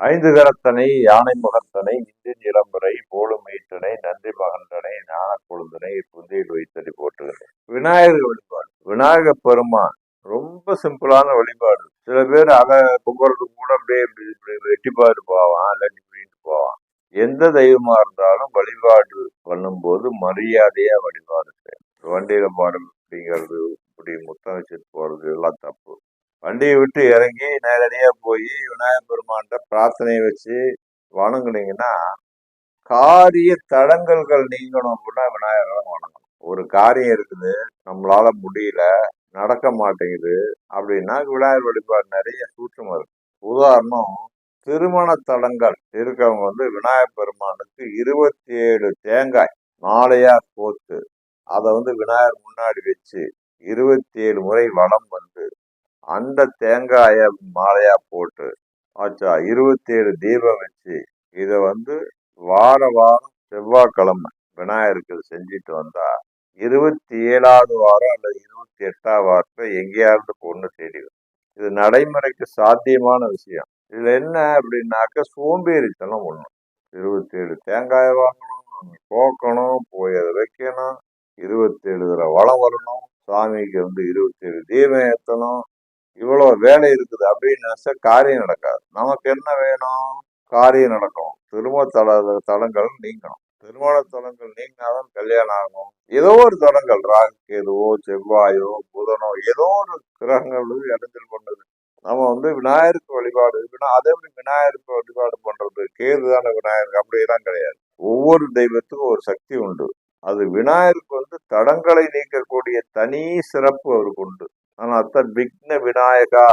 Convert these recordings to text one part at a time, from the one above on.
ஐந்து கரத்தனை யானை முகத்தனை இந்தின் இளம்பரை போலும் நன்றி மகந்தனை ஞான கொழுந்தனை புந்தியில் வைத்தடி போட்டுகிறேன் விநாயகர் வழிபாடு. விநாயகர் பெருமான். ரொம்ப சிம்பிளான வழிபாடு. சில பேர் அதை கும்பிட்றது கூட அப்படியே இப்படி இப்படி வெட்டி போவான் இல்லாட்டி இப்படின்ட்டு போவான். எந்த தெய்வமா இருந்தாலும் வழிபாடு பண்ணும்போது மரியாதையா வழிபாடு செய்யணும். வண்டியில போறது அப்படிங்கிறது இப்படி முத்தம் வச்சுட்டு போறது எல்லாம் தப்பு. வண்டியை விட்டு இறங்கி நேரடியாக போய் விநாயகர் பெருமான்கிட்ட பிரார்த்தனையை வச்சு வணங்குனீங்கன்னா காரிய தடங்கல்கள் நீங்கணும் அப்படின்னா விநாயகரை வணங்கணும். ஒரு காரியம் இருக்குது நம்மளால முடியல நடக்க மாட்டேங்குது அப்படின்னா விநாயகர் வழிபாடு நிறைய சூட்சம் இருக்கு. உதாரணம் திருமண தடங்கள். இருக்கவங்க வந்து விநாயகர் பெருமானுக்கு இருபத்தி ஏழு தேங்காய் நாளையா கோத்து அதை வந்து விநாயகர் முன்னாடி வச்சு இருபத்தி ஏழு முறை வளம் வந்து அந்த தேங்காய மாலையா போட்டு ஆச்சா இருபத்தி ஏழு தீபம் வச்சு இதை வந்து வார வாரம் செவ்வாய்க்கிழமை விநாயகருக்கு செஞ்சுட்டு வந்தா இருபத்தி ஏழாவது வாரம் அல்லது இருபத்தி எட்டாவது வாரத்துல எங்கேயாவது பொண்ணு தேடிடும் இது நடைமுறைக்கு சாத்தியமான விஷயம். இதுல என்ன அப்படின்னாக்க சோம்பேறித்தனம் ஒண்ணும் இருபத்தி ஏழு தேங்காய் வாங்கணும் போக்கணும் போய் அதை வைக்கணும் இருபத்தி ஏழு தடவை வளம் வரணும் சாமிக்கு வந்து இருபத்தி ஏழு தீபம் ஏற்றணும் இவ்வளோ வேலை இருக்குது அப்படின்னு நினைச்சா காரியம் நடக்காது. நமக்கு என்ன வேணும்? காரியம் நடக்கும் திருமண தள தலங்கள் நீங்கணும். திருமண தளங்கள் நீங்கினாதான் கல்யாணம் ஆகும் ஏதோ ஒரு தலங்கள் ராகுகேதுவோ செவ்வாயோ புதனோ ஏதோ ஒரு கிரகங்கள் இடத்தில் இடைஞ்சல் பண்ணுது நம்ம வந்து விநாயகருக்கு வழிபாடு இருக்குன்னா மாதிரி விநாயகருக்கு வழிபாடு பண்றது கேது தானே விநாயகருக்கு அப்படியெல்லாம் கிடையாது. ஒவ்வொரு தெய்வத்துக்கும் ஒரு சக்தி உண்டு. அது விநாயகருக்கு வந்து தடங்களை நீக்கக்கூடிய தனி சிறப்பு அவருக்கு உண்டு. ஆனால் அர்த்தம் விக்ன விநாயகா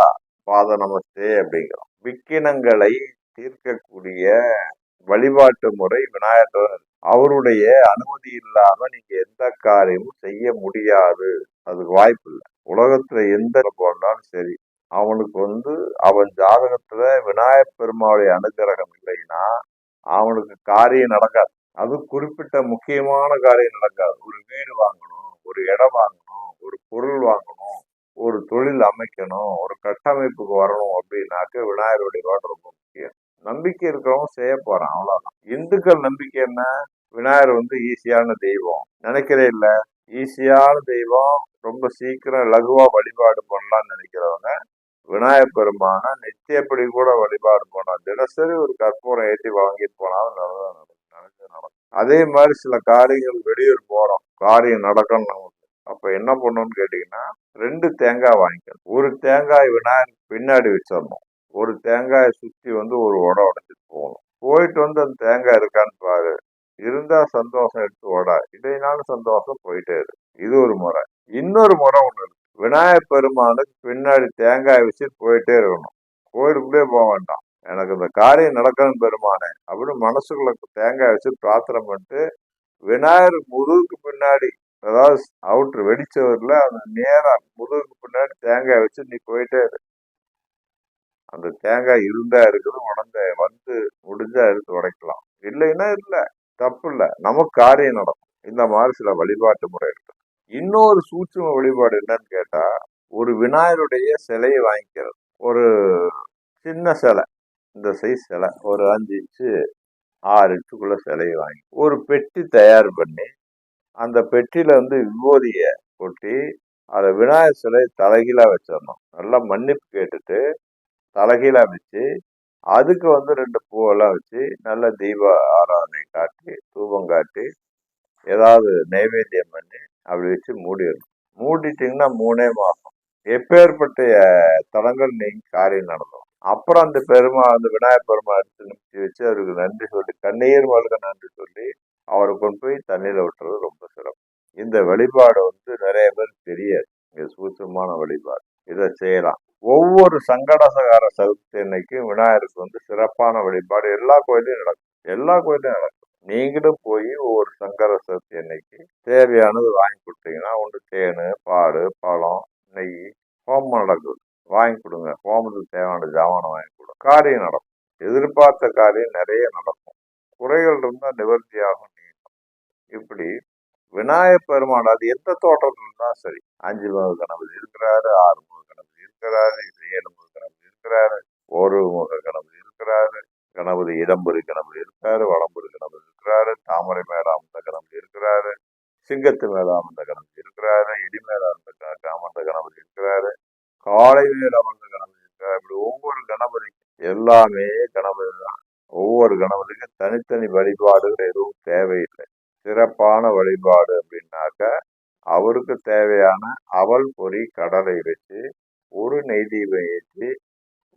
பாத நமஸ்தே அப்படிங்கிறோம். விக்கினங்களை தீர்க்கக்கூடிய வழிபாட்டு முறை விநாயகர். அவருடைய அனுமதி இல்லாம நீங்க எந்த காரியமும் செய்ய முடியாது. அதுக்கு வாய்ப்பு இல்லை. உலகத்துல எந்த போனாலும் சரி அவனுக்கு வந்து அவன் ஜாதகத்துல விநாயகப் பெருமாளுடைய அனுகிரகம் இல்லைன்னா அவனுக்கு காரியம் நடக்காது. அது குறிப்பிட்ட முக்கியமான காரியம் நடக்காது. ஒரு வீடு வாங்கணும் ஒரு இடம் வாங்கணும் ஒரு பொருள் வாங்கணும் ஒரு தொழில் அமைக்கணும் ஒரு கட்டமைப்புக்கு வரணும் அப்படின்னாக்க விநாயகர் வழிபாடு ரொம்ப முக்கியம். நம்பிக்கை இருக்கிறவங்க செய்ய போறான் அவ்வளவுதான். இந்துக்கள் நம்பிக்கை என்ன? விநாயகர் வந்து ஈஸியான தெய்வம். நினைக்கிறே இல்ல. ஈஸியான தெய்வம் ரொம்ப சீக்கிரம் லகுவா வழிபாடு பண்ணலாம்னு நினைக்கிறவங்க விநாயகர் பெருமான நித்தியப்படி கூட வழிபாடு பண்ணலாம். தினசரி ஒரு கற்பூரம் ஏற்றி வாங்கிட்டு போனாலும் நல்லதான் நடக்கும் நினைச்சு நடக்கும் அதே மாதிரி சில காரியங்கள் வெளியூர் போறோம். காரியம் நடக்கணும். நமக்கு அப்ப என்ன பண்ணணும்னு கேட்டீங்கன்னா ரெண்டு தேங்காய் வாங்கிக்கணும். ஒரு தேங்காய் விநாயகர் பின்னாடி வச்சிடணும். ஒரு தேங்காயை சுத்தி வந்து ஒரு உடம் உடைச்சிட்டு போகணும். போயிட்டு வந்து அந்த தேங்காய் இருக்கான்னு பாரு. இருந்தா சந்தோஷம் எடுத்து ஓடா. இல்லைனாலும் சந்தோஷம் போயிட்டே இருக்கு இது ஒரு முறை. இன்னொரு முறை ஒண்ணு இருக்கு. விநாயகர் பெருமானுக்கு பின்னாடி தேங்காய் வச்சுட்டு போயிட்டே இருக்கணும். கோயிலுக்குள்ளே போக வேண்டாம். எனக்கு இந்த காரியம் நடக்கணும் பெருமானே. அப்படின்னு மனசுக்குள்ள தேங்காய் வச்சு பிரார்த்தனை பண்ணிட்டு விநாயகர் முதுகுக்கு பின்னாடி அதாவது அவுட்ரு வெடிச்சவரில் அந்த நேராக முதுகுக்கு பின்னாடி தேங்காய் வச்சு நீ போயிட்டே இரு. அந்த தேங்காய் இருந்தா இருக்குது உடந்த வந்து முடிஞ்சா எடுத்து உடைக்கலாம். இல்லைன்னா இல்லை தப்பு இல்லை. நமக்கு காரியம் நடக்கும். இந்த மாதிரி சில வழிபாட்டு முறை இருக்கு இன்னொரு சூட்சும வழிபாடு என்னன்னு கேட்டா ஒரு விநாயகருடைய சிலையை வாங்கிக்கிறது ஒரு சின்ன சிலை. இந்த சைஸ் சிலை. ஒரு அஞ்சு இன்ச்சு ஆறு இன்ச்சுக்குள்ள சிலையை வாங்கி ஒரு பெட்டி தயார் பண்ணி அந்த பெட்டியில வந்து விபூதிய கொட்டி அதை விநாயகர் சிலை தலைகீழா வச்சிடணும். நல்லா மன்னிப்பு கேட்டுட்டு தலைகீழா வச்சு அதுக்கு வந்து ரெண்டு பூவெல்லாம் வச்சு நல்ல தீப ஆராதனை காட்டி தூபம் காட்டி ஏதாவது நைவேத்தியம் பண்ணி அப்படி வச்சு மூடிடணும். மூடிட்டிங்கன்னா மூணே மாசம் எப்பேற்பட்ட தலங்கள் நீங்க காரியம் நடந்தோம். அப்புறம் அந்த பெருமா அந்த விநாயகர் பெருமா எடுத்து நிமித்தி வச்சு அவருக்கு நன்றி சொல்லி கண்ணீர் மல்க நன்றி சொல்லி அவரை கொண்டு போய் தண்ணியில விட்டுறது ரொம்ப இந்த வழிபாடு வந்து நிறைய பேர் தெரியாது. இது சூத்தமான வழிபாடு. இதை செய்யலாம். ஒவ்வொரு சங்கடசகார சதுர்த்தி அன்னைக்கும் விநாயகருக்கு வந்து சிறப்பான வழிபாடு எல்லா கோயிலையும் நடக்கும். எல்லா கோயிலையும் நடக்கும். நீங்களும் போய் ஒவ்வொரு சங்கர சதுர்த்தி அன்னைக்கு தேவையானது வாங்கி கொடுத்தீங்கன்னா ஒன்று தேன் பால் பழம் நெய் ஹோமம் நடக்குது. வாங்கி கொடுங்க. ஹோமத்துக்கு தேவையான ஜாமானை வாங்கி கொடுங்க. காரியம் நடக்கும். எதிர்பார்த்த காரியம் நிறைய நடக்கும். குறைகள் இருந்தால் நிவர்த்தி ஆகும் நீங்கும் இப்படி விநாயகப் பெருமான் அது எந்த தோட்டத்தில் சரி அஞ்சு முக கணபதி இருக்கிறாரு ஆறு முக கணபதி இருக்கிறாரு ஏழு முக கணபதி இருக்கிறாரு ஒரு முக கணபதி இருக்கிறாரு கணபதி இடம்புரி கணபதி இருக்காரு வடம்புரி கணபதி இருக்கிறாரு தாமரை மேலாமந்த கணபதி இருக்கிறாரு சிங்கத்து மேலாமந்த அமர்ந்த கணபதி இருக்கிறாரு இடி மேலாமந்த அமர்ந்த கணபதி இருக்கிறாரு காலை மேலாமந்த அமர்ந்த கணபதி இருக்கிறாரு இப்படி ஒவ்வொரு கணபதி எல்லாமே கணபதி தான். ஒவ்வொரு கணபதிக்கும் தனித்தனி வழிபாடுகள் எதுவும் தேவையில்லை. சிறப்பான வழிபாடு அப்படின்னாக்க அவருக்கு தேவையான அவல் பொறி கடலை வச்சு ஒரு நெய் தீபம் ஏற்றி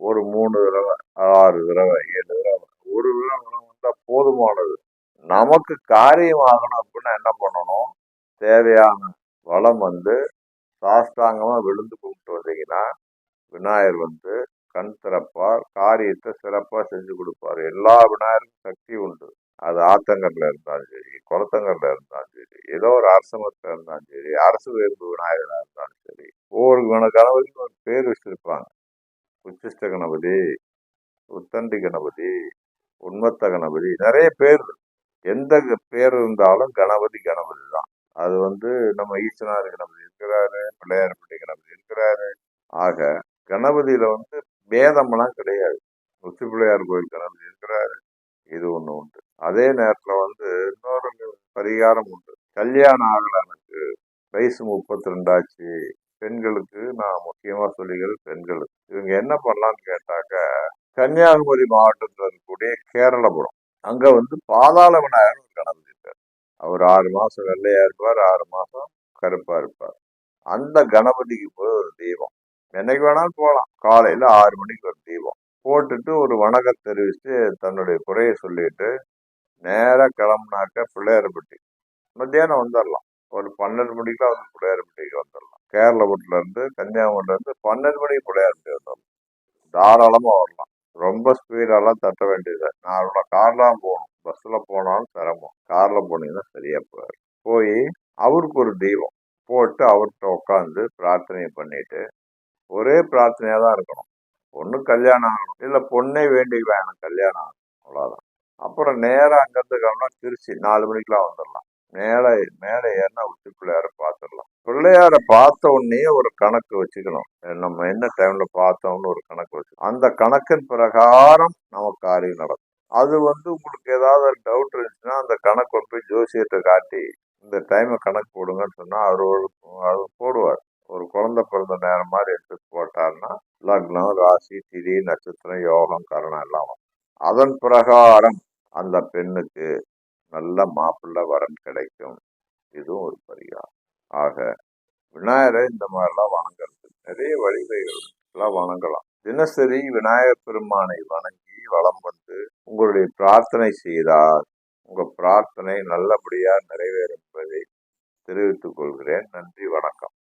ஒரு மூணு தடவை ஆறு தடவை ஏழு தடவை ஒரு தடவை வலம் போதுமானது. நமக்கு காரியம் ஆகணும் அப்படின்னா என்ன பண்ணணும்? தேவையான வளம் வந்து சாஷ்டாங்கமாக விழுந்து கும்பிட்டு வந்தீங்கன்னா விநாயகர் வந்து கண் திறப்பார் காரியத்தை சிறப்பாக செஞ்சு கொடுப்பார். எல்லா விநாயகருக்கும் சக்தி உண்டு. அது ஆத்தங்கரில் இருந்தாலும் சரி குளத்தங்கரில் இருந்தாலும் சரி ஏதோ ஒரு அரசமத்தில் இருந்தாலும் சரி அரசு வேம்பு விநாயகராக இருந்தாலும் சரி ஒவ்வொரு கண- கணபதிக்கும் ஒரு பேர் வச்சிருப்பாங்க. உச்சிஷ்ட கணபதி உத்தண்டி கணபதி உண்மத்த கணபதி நிறைய பேர் எந்த பேர் இருந்தாலும் கணபதி கணபதி தான். அது வந்து நம்ம ஈசனார் கணபதி இருக்கிறாரு பிள்ளையார்பட்டி கணபதி இருக்கிறாரு. ஆக கணபதியில வந்து பேதமெல்லாம் கிடையாது. உச்சி பிள்ளையார் கோயில் கணபதி இருக்கிறாரு. இது ஒன்று உண்டு. அதே நேரத்துல வந்து இன்னொரு பரிகாரம் உண்டு. கல்யாணம் ஆகல எனக்கு. வயசு முப்பத்தி ரெண்டாச்சு பெண்களுக்கு நான் முக்கியமா சொல்லிக்கிறது பெண்களுக்கு. இவங்க என்ன பண்ணலாம்னு கேட்டாக்க கன்னியாகுமரி மாவட்டத்தில் இருக்கக்கூடிய கேரளபுரம். அங்க வந்து பாதாள விநாயகர் ஒரு கணபதி அவர் ஆறு மாசம் வெள்ளையா இருப்பார் ஆறு மாசம் கருப்பா இருப்பார். அந்த கணபதிக்கு போய் ஒரு தீபம் என்னைக்கு வேணாலும் போகலாம் காலையில ஆறு மணிக்கு ஒரு தீபம் போட்டுட்டு ஒரு வணக்கம் தெரிவித்து தன்னுடைய குறையை சொல்லிட்டு நேராக கிளம்புனாக்க பிள்ளையார்பட்டி. மத்தியானம் வந்துடலாம் ஒரு பன்னெண்டு மணிக்கெல்லாம் வந்து பிள்ளையார்பட்டிக்கு வந்துடலாம் கேரள இருந்து கன்னியாகுமரியிலேருந்து பன்னெண்டு மணிக்கு பிள்ளையார்பட்டி வந்துடலாம் தாராளமாக வரலாம். ரொம்ப ஸ்பீடெல்லாம் தட்ட வேண்டியது நான் கார்லாம் போகணும். பஸ்ஸில் போனாலும் சிரமம். காரில் போனீங்கன்னா சரியாக போயிடும். போய் அவருக்கு ஒரு தெய்வம். போட்டு அவர்கிட்ட உட்காந்து பிரார்த்தனை பண்ணிட்டு ஒரே பிரார்த்தனையாக தான் இருக்கணும். பொண்ணு கல்யாணம் ஆகணும். இல்லை பொண்ணே வேண்டிக்குவேன் எனக்கு கல்யாணம் ஆகணும். அவ்வளோதான் அப்புறம் நேராக அங்கேருந்து கிளம்புனா திருச்சி. நாலு மணிக்கெலாம் வந்துடலாம். மேலே மேலே ஏறினா உச்சி பிள்ளையார பார்த்துடலாம். பிள்ளையார பார்த்த உடனே ஒரு கணக்கு வச்சுக்கணும். நம்ம என்ன டைம்ல பார்த்தோம்னு ஒரு கணக்கு வச்சு அந்த கணக்கின் பிரகாரம் நமக்கு காரியம் நடக்கும். அது வந்து உங்களுக்கு ஏதாவது ஒரு டவுட் இருந்துச்சுன்னா அந்த கணக்கு கொண்டு போய் ஜோசியத்தை காட்டி இந்த டைமை கணக்கு போடுங்கன்னு சொன்னால் அவர் ஒரு போடுவார். ஒரு குழந்தை பிறந்த நேரம் மாதிரி எடுத்து போட்டாருன்னா லக்னம் ராசி திதி நட்சத்திரம் யோகம் கரணம் எல்லாம் அதன் பிரகாரம் அந்த பெண்ணுக்கு நல்ல மாப்பிள்ளை வரன் கிடைக்கும். இதுவும் ஒரு பரிகாரம். ஆக விநாயகரை இந்த மாதிரிலாம் வணங்குறது நிறைய வழிமுறைகள்லாம் வணங்கலாம். தினசரி விநாயகர் பெருமானை வணங்கி வளம் வந்து உங்களுடைய பிரார்த்தனை செய்தால் உங்கள் பிரார்த்தனை நல்லபடியாக நிறைவேறும் என்பதை தெரிவித்துக் கொள்கிறேன். நன்றி வணக்கம்.